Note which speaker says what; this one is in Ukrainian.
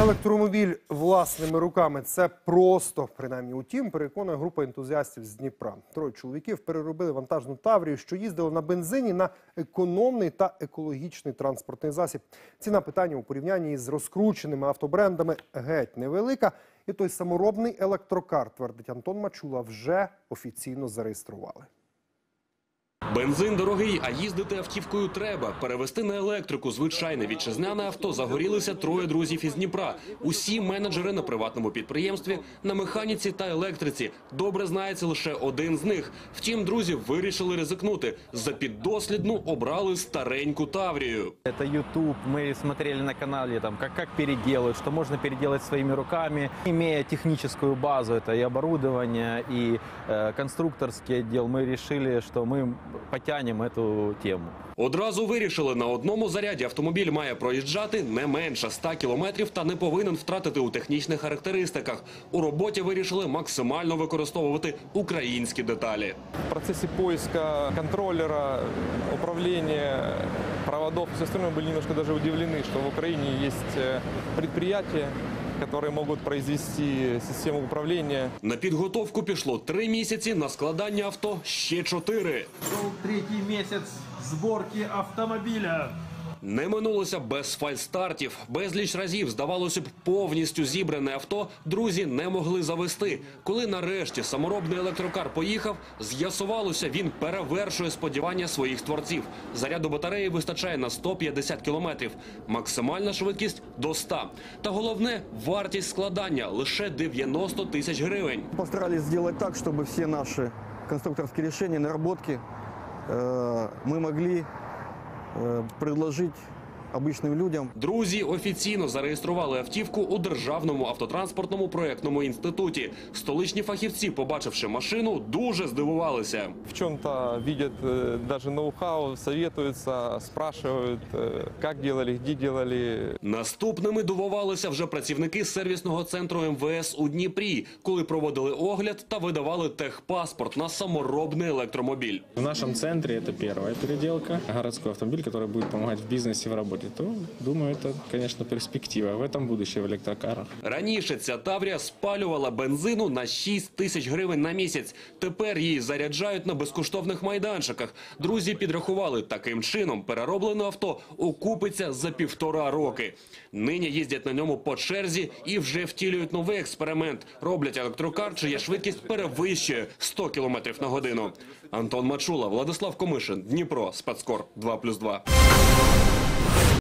Speaker 1: Електромобіль власними руками це просто, принаймні утім, переконує група ентузіастів з Дніпра. Троє чоловіків переробили вантажну таврію, що їздили на бензині на економний та екологічний транспортний засіб. Ціна питання у порівнянні із розкрученими автобрендами геть невелика. І той саморобний електрокар, твердить Антон Мачула, вже офіційно зареєстрували.
Speaker 2: Бензин дорогий, а їздити автівкою треба. Перевести на електрику звичайне вітчизняне авто загорілися троє друзів із Дніпра. Усі менеджери на приватному підприємстві, на механіці та електриці. Добре знається лише один з них. Втім, друзі вирішили ризикнути. За піддослідну обрали стареньку Таврію.
Speaker 3: Это YouTube, мы смотрели на канале, там, как, как переделают, что можно переделать своими руками. Имея техническую базу, это и оборудование, и э, конструкторский отдел, мы решили, что мы потянем эту тему.
Speaker 2: Одразу вирішили, на одному заряді автомобіль має проїжджати не менше 100 кілометрів та не повинен втратити у технічних характеристиках. У роботі вирішили максимально використовувати українські деталі.
Speaker 4: В процессе поиска контроллера, управления, проводов и все остальное были немножко даже удивлены, что в Украине есть э, которые могут произвести систему управления.
Speaker 2: На підготовку пішло три місяці, на складання авто ще чотири.
Speaker 5: Шел третий месяц сборки автомобиля.
Speaker 2: Не минулося без фальстартів. Безліч разів, здавалося б, повністю зібране авто друзі не могли завести. Коли нарешті саморобний електрокар поїхав, з'ясувалося, він перевершує сподівання своїх творців. Заряду батареї вистачає на 150 кілометрів. Максимальна швидкість до 100. Та головне вартість складання лише 90 тисяч гривень.
Speaker 6: Постарались сделать так, чтобы все наши конструкторские решения, наработки э, мы могли э, предложить обычным людям.
Speaker 2: Друзі офіційно зареєстрували автівку у державному автотранспортному проектному інституті. Столичні фахівці, побачивши машину, дуже здивувалися.
Speaker 4: В чем-то видят э, даже ноу-хау, советуются, спрашивают, э, как делали, где делали.
Speaker 2: Наступними дивувалися вже працівники сервісного центру МВС у Дніпрі, коли проводили огляд та видавали техпаспорт на саморобний електромобіль.
Speaker 7: В нашем центре это первая переделка. Городской автомобиль, который будет помогать в бизнесе, в работе. То, думаю, это, конечно, перспектива. В этом будущее в электрокарах.
Speaker 2: Раніше ця Таврія спалювала бензину на 6 тисяч гривень на місяць. Тепер її заряджають на безкоштовних майданчиках. Друзі підрахували, таким чином перероблене авто окупиться за півтора роки. Нині їздять на ньому по черзі і вже втілюють новий експеримент. Роблять електрокар, чия швидкість перевищує 100 км на годину. Антон Мачула, Владислав Комишин, Дніпро, Спецкор 2+,2.